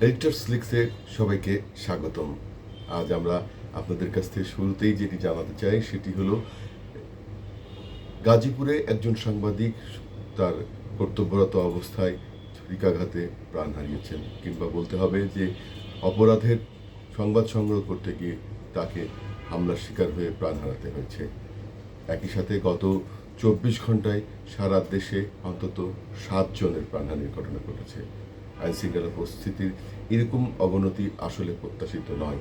Editors লিক্সে সবাইকে স্বাগতম। আজ আমরা আপনাদের কাছ থেকে শুরুতেই যেটি জানাতে চাই, সেটি হলো, গাজীপুরে একজন সাংবাদিক তার কর্তব্যরত অবস্থায় ছুরিকাঘাতে প্রাণ হারিয়েছেন, কিংবা বলতে হবে যে অপরাধের সংবাদ সংগ্রহ করতে গিয়ে তাকে হামলার শিকার হয়ে প্রাণ হারাতে হয়েছে। একই সাথে গত চব্বিশ ঘন্টায় সারা দেশে অন্তত সাতজনের প্রাণহানির ঘটনা ঘটেছে। আইন শৃঙ্খলা পরিস্থিতির এরকম অবনতি আসলে প্রত্যাশিত নয়।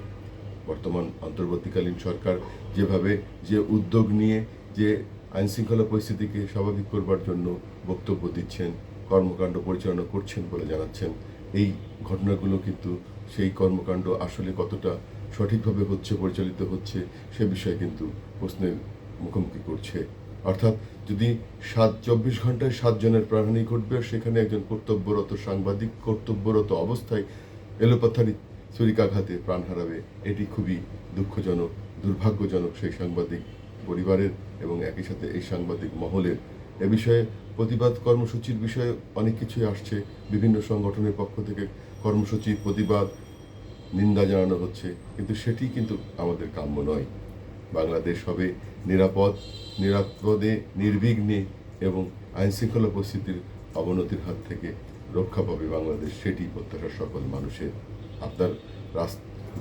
বর্তমান অন্তর্বর্তীকালীন সরকার যেভাবে যে উদ্যোগ নিয়ে যে আইনশৃঙ্খলা পরিস্থিতিকে স্বাভাবিক করবার জন্য বক্তব্য দিচ্ছেন, কর্মকাণ্ড পরিচালনা করছেন বলে জানাচ্ছেন, এই ঘটনাগুলো কিন্তু সেই কর্মকাণ্ড আসলে কতটা সঠিকভাবে হচ্ছে, পরিচালিত হচ্ছে সে বিষয়ে কিন্তু প্রশ্নের মুখোমুখি করছে। অর্থাৎ যদি সাত, চব্বিশ ঘন্টায় সাতজনের প্রাণহানি ঘটবে, সেখানে একজন কর্তব্যরত সাংবাদিক কর্তব্যরত অবস্থায় এলোপাথারি ছুরিকাঘাতে প্রাণ হারাবে। এটি খুবই দুঃখজনক, দুর্ভাগ্যজনক সেই সাংবাদিক পরিবারের এবং একই সাথে এই সাংবাদিক মহলের। এ বিষয়ে প্রতিবাদ কর্মসূচির বিষয়ে অনেক কিছুই আসছে। বিভিন্ন সংগঠনের পক্ষ থেকে কর্মসূচি প্রতিবাদ, নিন্দা জানানো হচ্ছে। কিন্তু সেটি কিন্তু আমাদের কাম্য নয়। বাংলাদেশ হবে নিরাপদ, নিরাপদে, নির্বিঘ্নে এবং আইন শৃঙ্খলা পরিস্থিতির অবনতির হাত থেকে রক্ষা পাবে বাংলাদেশ। সেটি প্রত্যাশা সকল মানুষের। আপনার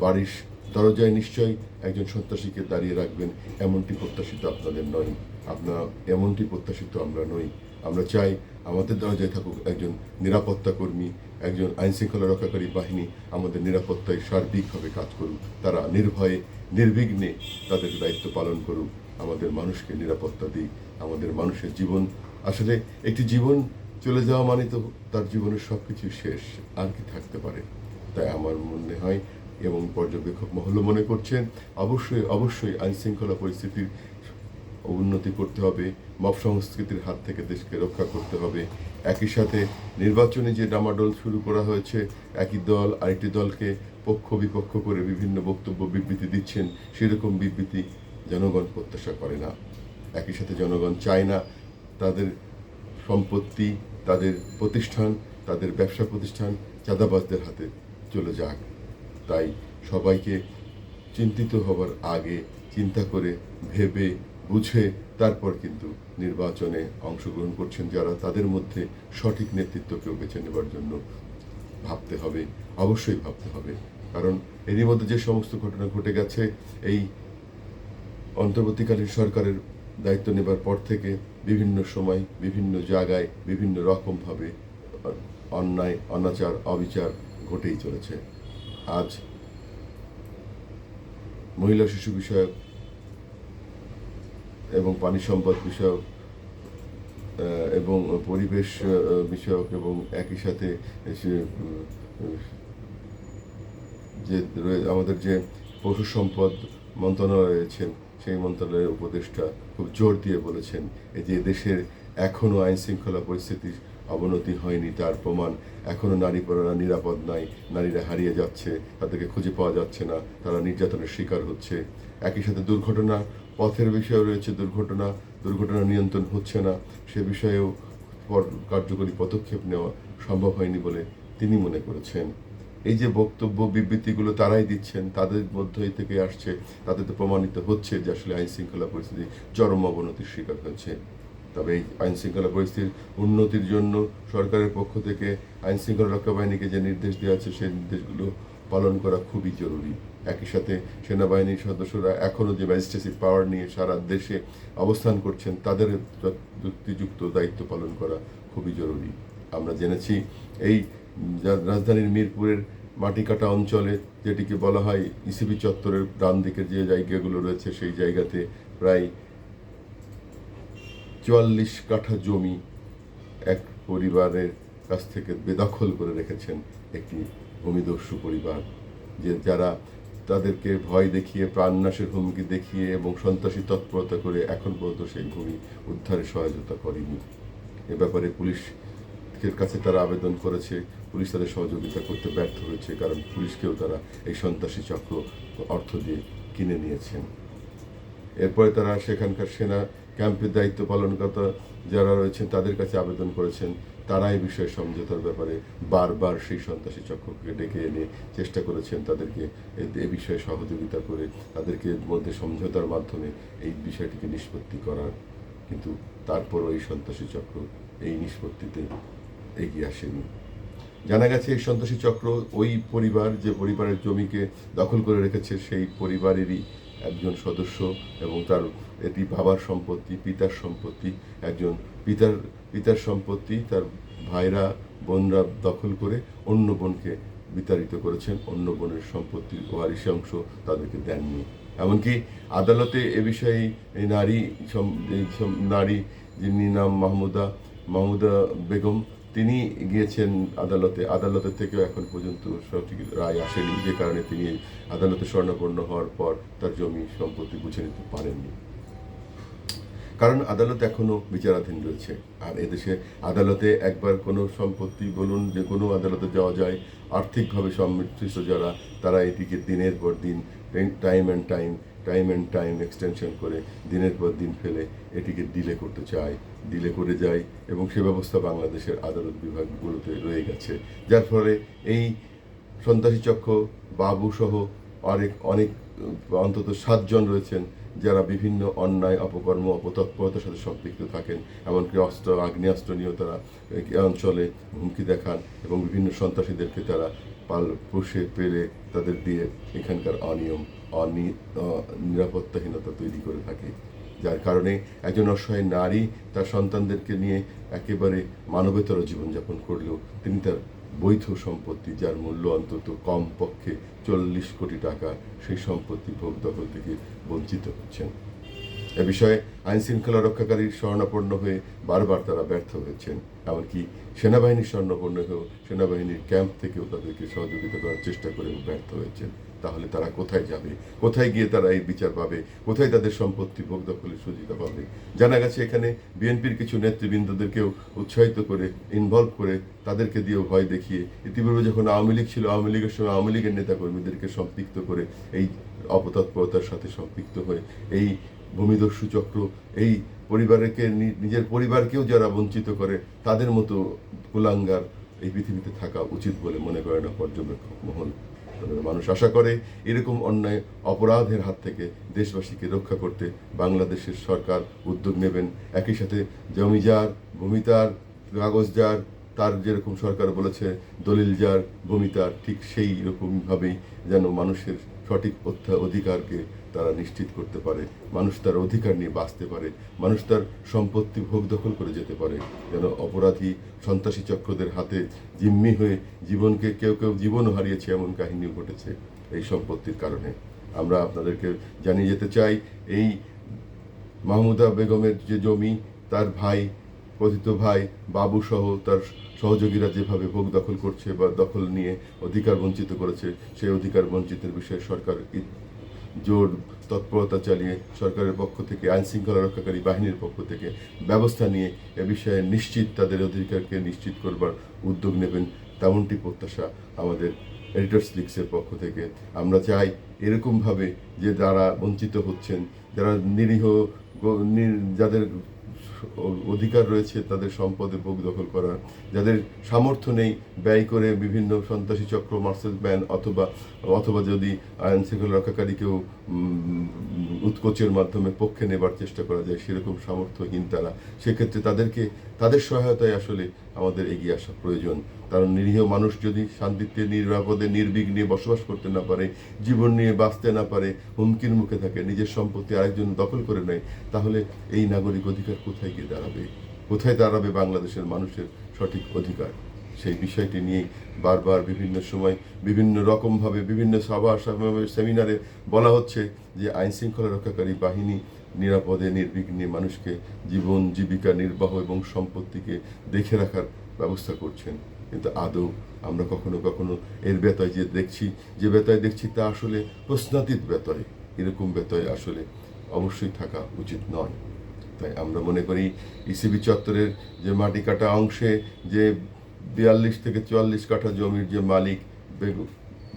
বাড়ির দরজায় নিশ্চয়ই একজন সন্ত্রাসীকে দাঁড়িয়ে রাখবেন, এমনটি প্রত্যাশিত আপনাদের নয়। আপনার এমনটি প্রত্যাশিত আমরা নই। আমরা চাই আমাদের দরজায় থাকুক একজন নিরাপত্তা কর্মী, একজন আইন শৃঙ্খলা রক্ষাকারী বাহিনী আমাদের নিরাপত্তায় সার্বিকভাবে কাজ করুক। তারা নির্ভয়ে নির্বিঘ্নে তাদের দায়িত্ব পালন করুক আমাদের মানুষকে নিরাপত্তা দিক, আমাদের মানুষের জীবন। আসলে একটি জীবন চলে যাওয়া মানে তো তার জীবনের সব কিছু শেষ, আর কি থাকতে পারে। তাই আমার মনে হয় এবং পর্যবেক্ষক মহলও মনে করছেন, অবশ্যই অবশ্যই আইন শৃঙ্খলা পরিস্থিতির উন্নতি করতে হবে মব সংস্কৃতির হাত থেকে দেশকে রক্ষা করতে হবে। একই সাথে নির্বাচনে যে ডামাডোল শুরু করা হয়েছে, একই দল আরেকটি দলকে পক্ষ বিপক্ষ করে বিভিন্ন বক্তব্য বিবৃতি দিচ্ছেন, সেরকম বিবৃতি জনগণ প্রত্যাশা করে না। একই সাথে জনগণ চায় না তাদের সম্পত্তি, তাদের প্রতিষ্ঠান, তাদের ব্যবসা প্রতিষ্ঠান চাঁদাবাজদের হাতে চলে যাক। তাই সবাইকে চিন্তিত হবার আগে চিন্তা করে ভেবে বুঝে তারপর কিন্তু নির্বাচনে অংশগ্রহণ করছেন যারা। তাদের মধ্যে সঠিক নেতৃত্বকেও বেছে নেবার জন্য ভাবতে হবে, অবশ্যই ভাবতে হবে। কারণ এরই মধ্যে যে সমস্ত ঘটনা ঘটে গেছে, এই অন্তর্বর্তীকালীন সরকারের দায়িত্ব নেবার পর থেকে বিভিন্ন সময় বিভিন্ন জায়গায় বিভিন্ন রকমভাবে অন্যায়, অনাচার, অবিচার ঘটেই চলেছে। আজ মহিলা শিশু বিষয়ক এবং পানি সম্পদ বিষয়ক এবং পরিবেশ বিষয়ক এবং একই সাথে যে আমাদের যে পশু সম্পদ মন্ত্রণালয় রয়েছেন সেই মন্ত্রণালয়ের উপদেষ্টা খুব জোর দিয়ে বলেছেন এই যে দেশের এখনও আইন শৃঙ্খলা পরিস্থিতির অবনতি হয়নি, তার প্রমাণ এখনও নারী পড়ারা নিরাপদ নাই নারীরা হারিয়ে যাচ্ছে, তাদেরকে খুঁজে পাওয়া যাচ্ছে না, তারা নির্যাতনের শিকার হচ্ছে। একই সাথে দুর্ঘটনা পথের বিষয়েও রয়েছে দুর্ঘটনা দুর্ঘটনা নিয়ন্ত্রণ হচ্ছে না, সে বিষয়েও কার্যকরী পদক্ষেপ নেওয়া সম্ভব হয়নি বলে তিনি মনে করেছেন। এই যে বক্তব্য, বিবৃতিগুলো তারাই দিচ্ছেন, তাদের মধ্যেই থেকে আসছে, তাদের তো প্রমাণিত হচ্ছে যে আসলে আইন শৃঙ্খলা পরিস্থিতি চরম অবনতির শিকার হচ্ছে তবে এই আইন শৃঙ্খলা পরিস্থিতির উন্নতির জন্য সরকারের পক্ষ থেকে আইন শৃঙ্খলা রক্ষা বাহিনীকে যে নির্দেশ দেওয়া আছে সেই নির্দেশগুলো পালন করা খুবই জরুরি। একই সাথে সেনাবাহিনীর সদস্যরা এখনও যে ম্যাজিস্ট্রেসি পাওয়ার নিয়ে সারা দেশে অবস্থান করছেন, তাদের যুক্তিযুক্ত দায়িত্ব পালন করা খুবই জরুরি। আমরা জেনেছি এই রাজধানীর মিরপুরের মাটি কাটা অঞ্চলে যেটিকে বলা হয় ইসিবি চত্বরের ডান দিকের যে জায়গাগুলো রয়েছে সেই জায়গাতে প্রায় চুয়াল্লিশ কাঠা জমি এক পরিবারের কাছ থেকে বেদখল করে রেখেছেন একটি ভূমিদস্যু পরিবার। যে যারা তাদেরকে ভয় দেখিয়ে, প্রাণনাশের হুমকি দেখিয়ে এবং সন্ত্রাসী তৎপরতা করে এখন পর্যন্ত সেই ভূমি উদ্ধারে সহযোগিতা করেনি। এ ব্যাপারে পুলিশের কাছে তারা আবেদন করেছে। পুলিশ তাদের সহযোগিতা করতে ব্যর্থ হয়েছে কারণ পুলিশকেও তারা এই সন্ত্রাসী চক্র অর্থ দিয়ে কিনে নিয়েছেন। এরপরে তারা সেখানকার সেনা ক্যাম্পের দায়িত্ব পালনকর্তা যারা রয়েছেন তাদের কাছে আবেদন করেছেন তারা এই বিষয়ে সমঝোতার ব্যাপারে বারবার সেই সন্ত্রাসী চক্রকে ডেকে এনে চেষ্টা করেছেন তাদেরকে এ- বিষয়ে সহযোগিতা করে, তাদেরকে মধ্যে সমঝোতার মাধ্যমে এই বিষয়টিকে নিষ্পত্তি করার। কিন্তু তারপরও এই সন্ত্রাসী চক্র এই নিষ্পত্তিতে এগিয়ে আসেনি। জানা গেছে এই সন্ত্রাসী চক্র ওই পরিবার, যে পরিবারের জমিকে দখল করে রেখেছে, সেই পরিবারেরই একজন সদস্য এবং তার এটি বাবার সম্পত্তি, পিতার সম্পত্তি, একজন পিতার পিতার সম্পত্তি তার ভাইরা, বোনরা দখল করে অন্য বোনকে বিতাড়িত করেছেন, অন্য বোনের সম্পত্তির ওয়ারিশ অংশ তাদেরকে দেননি। এমনকি আদালতে এ বিষয়ে এই নারী নারী যিনি নাম মাহমুদা মাহমুদা বেগম তিনি গিয়েছেন আদালতে, আদালতের থেকেও এখন পর্যন্ত সঠিক রায় আসেনি, যে কারণে তিনি আদালতে স্বর্ণাপন্ন হওয়ার পর তার জমি সম্পত্তি বুঝে নিতে পারেননি। কারণ আদালত এখনও বিচারাধীন রয়েছে। আর এদেশে আদালতে একবার কোনো সম্পত্তি বলুন যে কোনো আদালতে যাওয়া যায়, আর্থিকভাবে সমৃদ্ধ যারা, তারা এটিকে দিনের পর দিন time and time time and time extension করে দিনের পর দিন ফেলে এটিকে ডিলে করতে চায় ডিলে করে যায় এবং সে ব্যবস্থা বাংলাদেশের আদালত বিভাগগুলোতে রয়ে গেছে। যার ফলে এই সন্ত্রাসী চক্র, বাবু সহ অনেক অনেক, অন্তত সাতজন রয়েছেন যারা বিভিন্ন অন্যায়, অপকর্ম, অপতৎপরতার সাথে সম্পৃক্ত থাকেন। এমনকি অস্ত্র, আগ্নেয়াস্ত্র নিয়েও তারা অঞ্চলে হুমকি দেখান এবং বিভিন্ন সন্ত্রাসীদেরকে তারা পাল পুষে পেলে তাদের দিয়ে এখানকার অনিয়ম, অনি নিরাপত্তাহীনতা তৈরি করে থাকে। যার কারণে একজন অসহায় নারী তার সন্তানদেরকে নিয়ে একেবারে মানবেতর জীবনযাপন করলেও তিনি তার বৈধ সম্পত্তি, যার মূল্য অন্তত কম পক্ষে চল্লিশ কোটি টাকা, সেই সম্পত্তি ভোগ দখল থেকে বঞ্চিত হচ্ছেন। এ বিষয়ে আইন শৃঙ্খলা রক্ষাকারীর স্বর্ণাপন্ন হয়ে বারবার তারা ব্যর্থ হয়েছেন। এমনকি সেনাবাহিনীর স্বর্ণাপন্ন হয়েও সেনাবাহিনীর ক্যাম্প থেকেও তাদেরকে সহযোগিতা করার চেষ্টা করেও ব্যর্থ হয়েছেন। তাহলে তারা কোথায় যাবে? কোথায় গিয়ে তারা এই বিচার পাবে? কোথায় তাদের সম্পত্তি ভোগ দখলের সুবিধা পাবে? জানা গেছে এখানে বিএনপির কিছু নেতৃবৃন্দদেরকেও উৎসাহিত করে ইনভলভ করে তাদেরকে দিয়েও ভয় দেখিয়ে ইতিপূর্বে যখন আওয়ামী লীগ ছিল, আওয়ামী লীগের সময় আওয়ামী লীগের নেতাকর্মীদেরকে সম্পৃক্ত করে এই অপতৎপরতার সাথে সম্পৃক্ত হয়ে এই ভূমিদস্যু চক্র, এই পরিবারকে নিজের পরিবারকেও যারা বঞ্চিত করে, তাদের মতো কুলাঙ্গার এই পৃথিবীতে থাকা উচিত বলে মনে করে না পর্যবেক্ষক মহল। মানুষ আশা করে, এরকম অন্যায় অপরাধের হাত থেকে দেশবাসীকে রক্ষা করতে বাংলাদেশের সরকার উদ্যোগ নেবেন। একই সাথে জমিজার, ভূমিতার কাগজদার তার যেরকম সরকার বলেছে দলিল যার ভূমিতার, ঠিক সেই রকমভাবেই যেন মানুষের সঠিক অধিকারকে তারা নিশ্চিত করতে পারে, মানুষ তার অধিকার নিয়ে বাঁচতে পারে, মানুষ তার সম্পত্তি ভোগ দখল করে যেতে পারে। যেন অপরাধী সন্ত্রাসী চক্রদের হাতে জিম্মি হয়ে জীবনকে কেউ কেউ জীবনও হারিয়েছে এমন কাহিনী ঘটেছে এই সম্পত্তির কারণে। আমরা আপনাদেরকে জানিয়ে যেতে চাই, এই মাহমুদা বেগমের যে জমি, তার ভাই, কথিত ভাই বাবু সহ তার সহযোগীরা যেভাবে ভোগ দখল করছে বা দখল নিয়ে অধিকার বঞ্চিত করেছে, সেই অধিকার বঞ্চিতের বিষয়ে সরকার জোর তৎপরতা চালিয়ে সরকারের পক্ষ থেকে আইন শৃঙ্খলা রক্ষাকারী বাহিনীর পক্ষ থেকে ব্যবস্থা নিয়ে এ বিষয়ে নিশ্চিত তাদের অধিকারকে নিশ্চিত করবার উদ্যোগ নেবেন তেমনটি প্রত্যাশা আমাদের এডিটার্স লিগসের পক্ষ থেকে। আমরা চাই এরকমভাবে যে যারা বঞ্চিত হচ্ছেন, যারা নিরীহ যাদের অধিকার রয়েছে তাদের সম্পদে ভোগ দখল করার। যাদের সামর্থ্য নেই, ব্যয় করে বিভিন্ন সন্ত্রাসী চক্র, মার্সেল ব্যান অথবা অথবা যদি আইন শৃঙ্খলা রক্ষাকারীকেও উৎকোচের মাধ্যমে পক্ষে নেবার চেষ্টা করা যায়, সেরকম সামর্থ্যহীন তারা। সেক্ষেত্রে তাদেরকে তাদের সহায়তায় আসলে আমাদের এগিয়ে আসা প্রয়োজন। কারণ নিরীহ মানুষ যদি শান্তিতে, নিরাপদে, নির্বিঘ্নে বসবাস করতে না পারে, জীবন নিয়ে বাঁচতে না পারে, হুমকির মুখে থাকে, নিজের সম্পত্তি আরেকজন দখল করে নেয়, তাহলে এই নাগরিক অধিকার কোথায় গিয়ে দাঁড়াবে? কোথায় দাঁড়াবে বাংলাদেশের মানুষের সঠিক অধিকার? সেই বিষয়টি নিয়ে বারবার বিভিন্ন সময় বিভিন্ন রকমভাবে বিভিন্ন সভা সেমিনারে বলা হচ্ছে যে আইন শৃঙ্খলা রক্ষাকারী বাহিনী নিরাপদে, নির্বিঘ্নে মানুষকে জীবন, জীবিকা, নির্বাহ এবং সম্পত্তিকে দেখে রাখার ব্যবস্থা করছেন। কিন্তু আদৌ আমরা কখনো কখনো এর ব্যতয় যে দেখছি, যে ব্যতয় দেখছি তা আসলে প্রশ্নাতীত ব্যতয়, এরকম ব্যতয় আসলে অবশ্যই থাকা উচিত নয়। তাই আমরা মনে করি, ইসিবি চত্বরের যে মাটি কাটা অংশে যে বিয়াল্লিশ থেকে চুয়াল্লিশ কাঠা জমির যে মালিক বেগম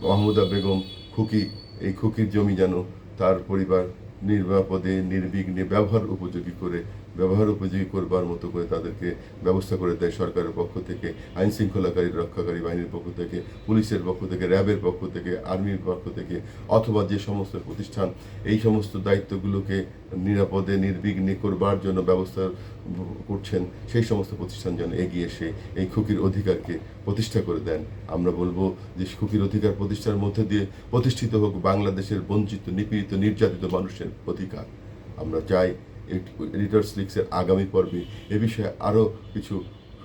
মাহমুদা বেগম খুকি, এই খুকির জমি যেন তার পরিবার নির্বাপদে, নির্বিঘ্নে ব্যবহার উপযোগী করে ব্যবহার উপযোগী করবার মতো করে তাদেরকে ব্যবস্থা করে দেয় সরকারের পক্ষ থেকে, আইন শৃঙ্খলাকারী রক্ষাকারী বাহিনীর পক্ষ থেকে, পুলিশের পক্ষ থেকে, র্যাবের পক্ষ থেকে, আর্মির পক্ষ থেকে, অথবা যে সমস্ত প্রতিষ্ঠান, এই সমস্ত দায়িত্বগুলোকে নিরাপদে, নির্বিঘ্নে করবার জন্য ব্যবস্থা করছেন, সেই সমস্ত প্রতিষ্ঠান যেন এগিয়ে এসে এই খুকির অধিকারকে প্রতিষ্ঠা করে দেন। আমরা বলব যে খুকির অধিকার প্রতিষ্ঠার মধ্যে দিয়ে প্রতিষ্ঠিত হোক বাংলাদেশের বঞ্চিত, নিপীড়িত, নির্যাতিত মানুষের অধিকার। আমরা চাই এডিটর্স লিক্সের আগামী পর্বে এ বিষয়ে আরও কিছু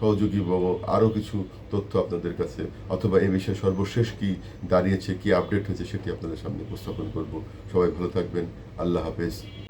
সহযোগী এবং আরও কিছু তথ্য আপনাদের কাছে, অথবা এ বিষয়ে সর্বশেষ কি দাঁড়িয়েছে, কি আপডেট হয়েছে সেটি আপনাদের সামনে উপস্থাপন করব। সবাই ভালো থাকবেন। আল্লাহ হাফেজ।